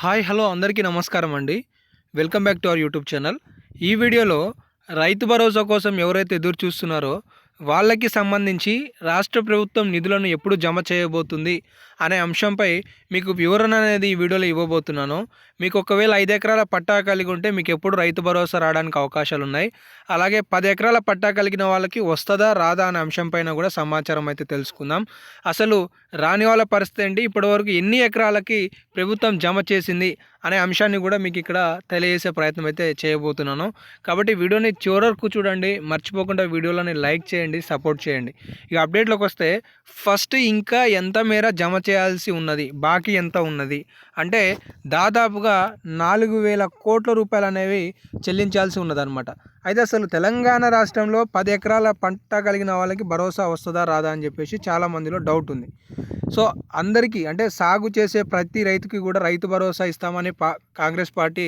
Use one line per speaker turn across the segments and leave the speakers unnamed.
Hi hello అందరికీ నమస్కారం అండి. Welcome back to our YouTube channel. ఈ వీడియోలో రైతు భరోసా కోసం ఎవరైతే ఎదురు చూస్తున్నారో వాళ్ళకి సంబంధించి రాష్ట్ర ప్రభుత్వం నిధులను ఎప్పుడు జమ చేయబోతుంది అనే అంశంపై మీకు వివరణ అనేది ఈ వీడియోలో ఇవ్వబోతున్నాను. మీకు ఒకవేళ ఐదు ఎకరాల పట్టా కలిగి ఉంటే మీకు ఎప్పుడు రైతు భరోసా రావడానికి అవకాశాలు ఉన్నాయి. అలాగే పది ఎకరాల పట్టా కలిగిన వాళ్ళకి వస్తుందా రాదా అనే అంశంపైన కూడా సమాచారం అయితే తెలుసుకుందాం. అసలు రాని వాళ్ళ పరిస్థితి ఏంటి? ఇప్పటివరకు ఎన్ని ఎకరాలకి ప్రభుత్వం జమ చేసింది అనే అంశాన్ని కూడా మీకు ఇక్కడ తెలియజేసే ప్రయత్నం అయితే చేయబోతున్నాను. కాబట్టి వీడియోని చివరకు చూడండి మర్చిపోకుండా వీడియోలని లైక్ చేయండి సపోర్ట్ చేయండి. ఇక అప్డేట్లోకి వస్తే ఫస్ట్ ఇంకా ఎంత మేర జమ చేయాల్సి ఉన్నది బాకీ ఎంత ఉన్నది? అంటే దాదాపుగా నాలుగు వేల కోట్ల రూపాయలు అనేవి చెల్లించాల్సి ఉన్నదన్నమాట. అయితే అసలు తెలంగాణ రాష్ట్రంలో పది ఎకరాల పంట కలిగిన వాళ్ళకి భరోసా వస్తుందా రాదా అని చెప్పేసి చాలా మందిలో డౌట్ ఉంది. సో అందరికీ అంటే సాగు చేసే ప్రతి రైతుకి కూడా రైతు భరోసా ఇస్తామని పా కాంగ్రెస్ పార్టీ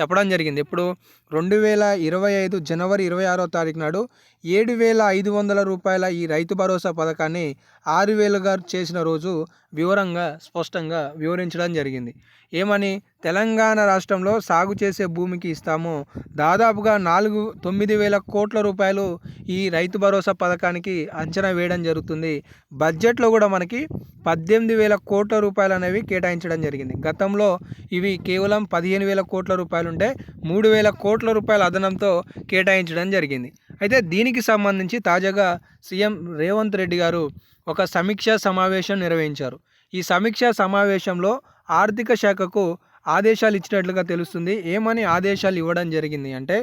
చెప్పడం జరిగింది. ఇప్పుడు రెండు వేల ఇరవై ఐదు జనవరి ఇరవై ఆరో తారీఖు నాడు ఏడు వేల ఐదు వందల రూపాయల ఈ రైతు భరోసా పథకాన్ని ఆరు వేలుగా చేసిన రోజు వివరంగా స్పష్టంగా వివరించడం జరిగింది. ఏమని? తెలంగాణ రాష్ట్రంలో సాగు చేసే భూమికి ఇస్తాము. దాదాపుగా నాలుగు తొమ్మిది వేల కోట్ల రూపాయలు ఈ రైతు భరోసా పథకానికి అంచనా వేయడం జరుగుతుంది. బడ్జెట్లో కూడా మనకి పద్దెనిమిది వేల కోట్ల రూపాయలు అనేవి కేటాయించడం జరిగింది. గతంలో ఇవి కేవలం పదిహేను వేల కోట్ల రూపాయలు ఉంటే మూడు వేల కోట్ల రూపాయల అదనంతో కేటాయించడం జరిగింది. అయితే దీనికి సంబంధించి తాజాగా సీఎం రేవంత్ రెడ్డి గారు ఒక సమీక్షా సమావేశం నిర్వహించారు. ఈ సమీక్షా సమావేశంలో ఆర్థిక శాఖకు ఆదేశాలు ఇచ్చినట్లుగా తెలుస్తుంది. ఏమని ఆదేశాలు ఇవ్వడం జరిగింది అంటే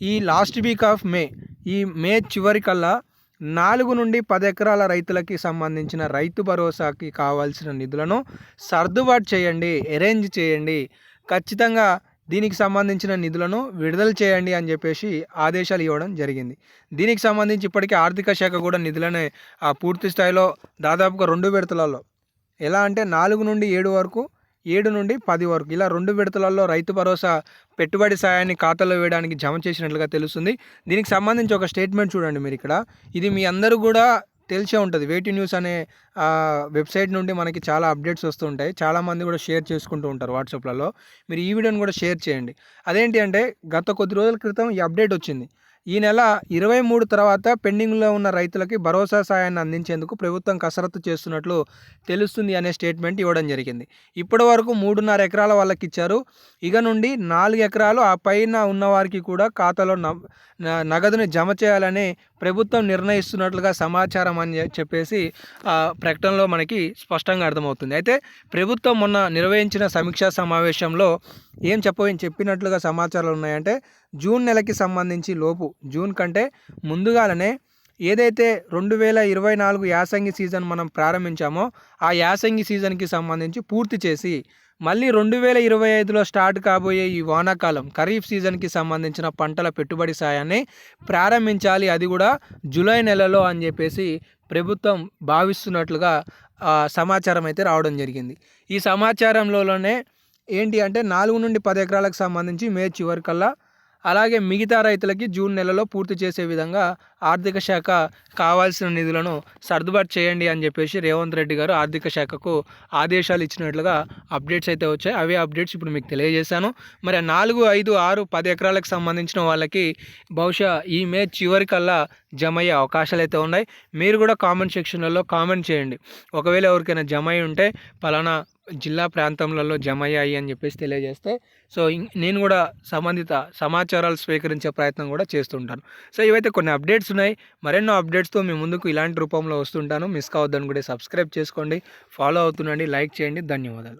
ఈ లాస్ట్ వీక్ ఆఫ్ మే ఈ మే చివరికల్లా నాలుగు నుండి పది ఎకరాల రైతులకి సంబంధించిన రైతు భరోసాకి కావాల్సిన నిధులను సర్దుబాటు చేయండి అరేంజ్ చేయండి ఖచ్చితంగా దీనికి సంబంధించిన నిధులను విడుదల చేయండి అని చెప్పేసి ఆదేశాలు ఇవ్వడం జరిగింది. దీనికి సంబంధించి ఇప్పటికే ఆర్థిక శాఖ కూడా నిధులనే పూర్తి స్థాయిలో దాదాపుగా రెండు విడతలలో. ఎలా అంటే నాలుగు నుండి ఏడు వరకు ఏడు నుండి పది వరకు. ఇలా రెండు విడతలలో రైతు భరోసా పెట్టుబడి సాయాన్ని ఖాతాలో వేయడానికి జమ చేసినట్లుగా తెలుస్తుంది. దీనికి సంబంధించి ఒక స్టేట్మెంట్ చూడండి మీరు ఇక్కడ ఇది మీ అందరూ కూడా తెలిసే ఉంటుంది. వేటి న్యూస్ అనే వెబ్సైట్ నుండి మనకి చాలా అప్డేట్స్ వస్తుంటాయి చాలామంది కూడా షేర్ చేసుకుంటూ ఉంటారు వాట్సాప్లలో. మీరు ఈ వీడియోని కూడా షేర్ చేయండి. అదేంటి అంటే గత కొద్ది రోజుల క్రితం ఈ అప్డేట్ వచ్చింది. ఈ నెల ఇరవై మూడు తర్వాత పెండింగ్లో ఉన్న రైతులకి భరోసా సాయాన్ని అందించేందుకు ప్రభుత్వం కసరత్తు చేస్తున్నట్లు తెలుస్తుంది అనే స్టేట్మెంట్ ఇవ్వడం జరిగింది. ఇప్పటి వరకు మూడున్నర ఎకరాల వాళ్ళకి ఇచ్చారు. ఇక నుండి నాలుగు ఎకరాలు ఆ పైన ఉన్నవారికి కూడా ఖాతాలో నగదుని జమ చేయాలని ప్రభుత్వం నిర్ణయిస్తున్నట్లుగా సమాచారం అని చెప్పేసి ప్రకటనలో మనకి స్పష్టంగా అర్థమవుతుంది. అయితే ప్రభుత్వం మొన్న నిర్వహించిన సమీక్షా సమావేశంలో ఏం చెప్ప చెప్పినట్లుగా సమాచారాలు ఉన్నాయంటే జూన్ నెలకి సంబంధించి లోపు జూన్ కంటే ముందుగానే ఏదైతే రెండు వేల ఇరవై నాలుగు యాసంగి సీజన్ మనం ప్రారంభించామో ఆ యాసంగి సీజన్కి సంబంధించి పూర్తి చేసి మళ్ళీ రెండు వేల ఇరవై ఐదులో స్టార్ట్ కాబోయే ఈ వానాకాలం ఖరీఫ్ సీజన్కి సంబంధించిన పంటల పెట్టుబడి సాయాన్ని ప్రారంభించాలి. అది కూడా జూలై నెలలో అని చెప్పేసి ప్రభుత్వం భావిస్తున్నట్లుగా సమాచారం అయితే రావడం జరిగింది. ఈ సమాచారంలోనే ఏంటి అంటే నాలుగు నుండి పది ఎకరాలకు సంబంధించి మే చివరికల్లా అలాగే మిగతా రైతులకి జూన్ నెలలో పూర్తి చేసే విధంగా ఆర్థిక శాఖ కావాల్సిన నిధులను సర్దుబాటు చేయండి అని చెప్పేసి రేవంత్ రెడ్డి గారు ఆర్థిక శాఖకు ఆదేశాలు ఇచ్చినట్లుగా అప్డేట్స్ అయితే వచ్చాయి. అవే అప్డేట్స్ ఇప్పుడు మీకు తెలియజేశాను. మరి నాలుగు ఐదు ఆరు పది ఎకరాలకు సంబంధించిన వాళ్ళకి బహుశా ఈ మే చివరికల్లా జమ అయ్యే అవకాశాలు అయితే ఉన్నాయి. మీరు కూడా కామెంట్ సెక్షన్లలో కామెంట్ చేయండి. ఒకవేళ ఎవరికైనా జమ అయి ఉంటే పలానా జిల్లా ప్రాంతంలో జమ అయ్యాయి అని చెప్పేసి తెలియజేస్తే సో నేను కూడా సంబంధిత సమాచారాలు స్వీకరించే ప్రయత్నం కూడా చేస్తుంటాను. సో ఇవైతే కొన్ని అప్డేట్స్ ఉన్నాయి. మరెన్నో అప్డేట్స్తో మీ ముందుకు ఇలాంటి రూపంలో వస్తుంటాను. మిస్ కావద్దని కూడా సబ్స్క్రైబ్ చేసుకోండి. ఫాలో అవుతుండండి. లైక్ చేయండి. ధన్యవాదాలు.